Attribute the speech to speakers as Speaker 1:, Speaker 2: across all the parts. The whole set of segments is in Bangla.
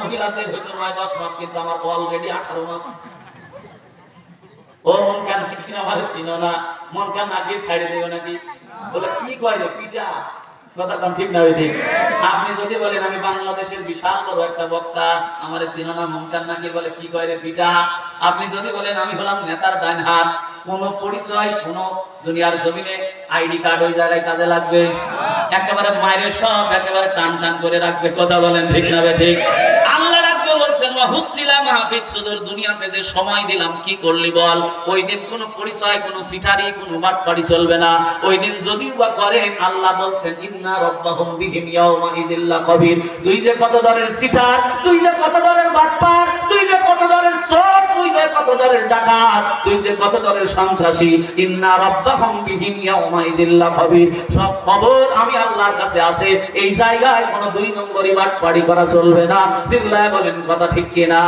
Speaker 1: মহিলাদের নয়, দশ মাস কিন্তু আমার অলরেডি আঠারো মাস। ও, মন না মন নাকি দেবে নাকি? বলে, কি কয় রে ঠিক না ঠিক আপনি যদি বলেন, আমি বাংলাদেশের বিশাল বড় একটা বক্তা, আমার ছিল না, মন কান নাকি বলে, কি কয় রে পিঠা আপনি যদি বলেন, আমি হলাম নেতার ডান হাত কোন পরিচয়, কোন দুনিয়ার জমিনে আইডি কার্ড ওই জায়গায় কাজে লাগবে। একেবারে মায়ের সব একেবারে টান টান করে রাখবে, কথা বলেন ঠিক না ঠিক? আল্লাহ রাখতে বলছেন হুসিলা মাহফিজ সুদূর, দুনিয়াতে যে সময় দিলাম, কি করলি বল? ওই দিন কোনো পরিচয়, কোনো সিটারি, কোনো বাটপাড়ি চলবে না। ওই দিন যদিও বা করেন আল্লাহ বলছেন, ইন্না রাব্বাহুম বিহিম ইয়াউমা ইদিল্লা কবির তুই যে কত দরের সিটার, তুই যে কত দরের বাটপার কত দরের ডাকাত? তুই যে কত দরের সন্ত্রাসী? ইন্না রাব্বাহুম বিহিম ইয়াউমা ইদিল্লা সব খবর আমি আল্লাহর কাছে আছে। এই জায়গায় কোনো দুই নম্বরই বাটপাড়ি করা চলবে না। চিল্লায় বলেন, কথা ঠিক কিনা?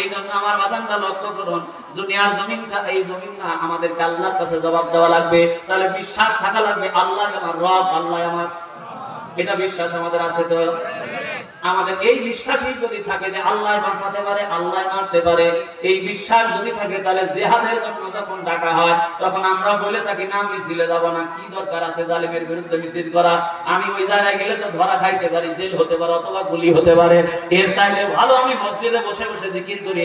Speaker 1: এই জন্য আমার বাজানটা লক্ষ্য করুন। দুনিয়ার জমিনটা, এই জমিন না আমাদেরকে আল্লাহর কাছে জবাব দেওয়া লাগবে। তাহলে বিশ্বাস থাকা লাগবে, আল্লাহ আমার রব, আল্লাহ আমার এটা বিশ্বাস আমাদের আছে তো? আমাদের এই বিশ্বাসই যদি থাকে যে আল্লাহ বাঁচাতে পারে, আল্লাহ মারতে পারে, এই বিশ্বাস যদি থাকে, তাহলে জেহাদের জন্য যখন ডাকা হয়, তখন আমরা বলে থাকি, না, মিছিলে যাব না, কি দরকার আছে জালিমের বিরুদ্ধে মিছিল করা? আমি ওই জায়গায় গেলে তো ধরা খাইতে পারি, জেল হতে পারে অথবা গুলি হতে পারে। এর চাইলে ভালো আমি মসজিদে বসে বসে জিকির করি